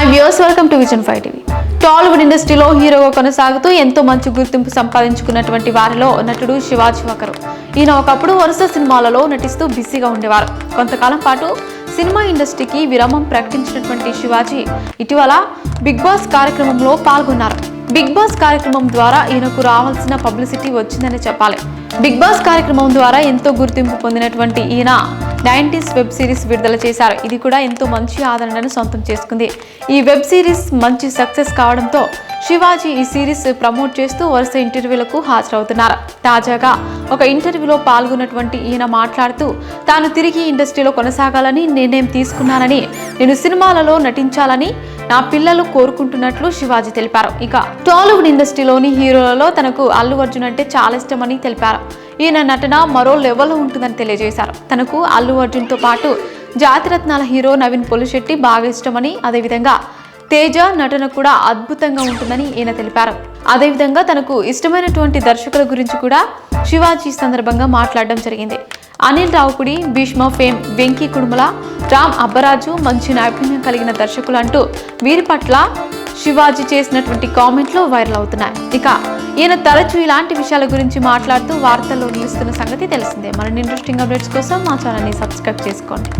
Hi views welcome to vision five TV. Tollywood ఇండస్ట్రీలో హీరోగా కొనసాగుతూ ఎంతో మంచి గుర్తింపు సంపాదించుకున్నటువంటి వారిలో నటుడు శివాజీ ఒకరు. ఈయన ఒకప్పుడు వరుస సినిమాలలో నటిస్తూ బిజీగా ఉండేవారు. కొంతకాలం పాటు సినిమా ఇండస్ట్రీకి విరామం ప్రకటించినటువంటి శివాజీ ఇటీవల బిగ్ బాస్ కార్యక్రమంలో పాల్గొన్నారు. బిగ్ బాస్ కార్యక్రమం ద్వారా ఈయనకు రావాల్సిన పబ్లిసిటీ వచ్చిందని చెప్పాలి. బిగ్ బాస్ కార్యక్రమం ద్వారా ఎంతో గుర్తింపు పొందినటువంటి ఈయన నైంటీస్ వెబ్ సిరీస్ విడుదల చేశారు. ఇది కూడా ఎంతో మంచి ఆదరణను సొంతం చేసుకుంది. ఈ వెబ్ సిరీస్ మంచి సక్సెస్ కావడంతో శివాజీ ఈ సిరీస్ ప్రమోట్ చేస్తూ వరుస ఇంటర్వ్యూలకు హాజరవుతున్నారు. తాజాగా ఒక ఇంటర్వ్యూలో పాల్గొన్నటువంటి ఈయన మాట్లాడుతూ తాను తిరిగి ఇండస్ట్రీలో కొనసాగాలని నిర్ణయం తీసుకున్నానని నేను సినిమాలలో నటించాలని నా పిల్లలు కోరుకుంటున్నట్లు శివాజీ తెలిపారు. ఇక టాలీవుడ్ ఇండస్ట్రీలోని హీరోలలో తనకు అల్లు అర్జున్ అంటే చాలా ఇష్టమని తెలిపారు. ఈయన నటన మరో లెవెల్లో ఉంటుందని తెలియజేశారు. తనకు అల్లు అర్జున్తో పాటు జాతిరత్నాల హీరో నవీన్ పొలిశెట్టి బాగా ఇష్టమని అదేవిధంగా తేజ నటన కూడా అద్భుతంగా ఉంటుందని ఈయన తెలిపారు. అదేవిధంగా తనకు ఇష్టమైనటువంటి దర్శకుల గురించి కూడా శివాజీ సందర్భంగా మాట్లాడడం జరిగింది. అనిల్ రావుకుడి భీష్మ ఫేమ్ వెంకీ కుడుమల రామ్ అబ్బరాజు మంచి నైపుణ్యం కలిగిన దర్శకులు అంటూ వీరి పట్ల శివాజీ చేసినటువంటి కామెంట్లు వైరల్ అవుతున్నాయి. ఇక ఈయన తరచూ ఇలాంటి విషయాల గురించి మాట్లాడుతూ వార్తల్లో నిలుస్తున్న సంగతి తెలిసిందే. మరిన్ని ఇంట్రెస్టింగ్ అప్డేట్స్ కోసం మా ఛానల్ని సబ్స్క్రైబ్ చేసుకోండి.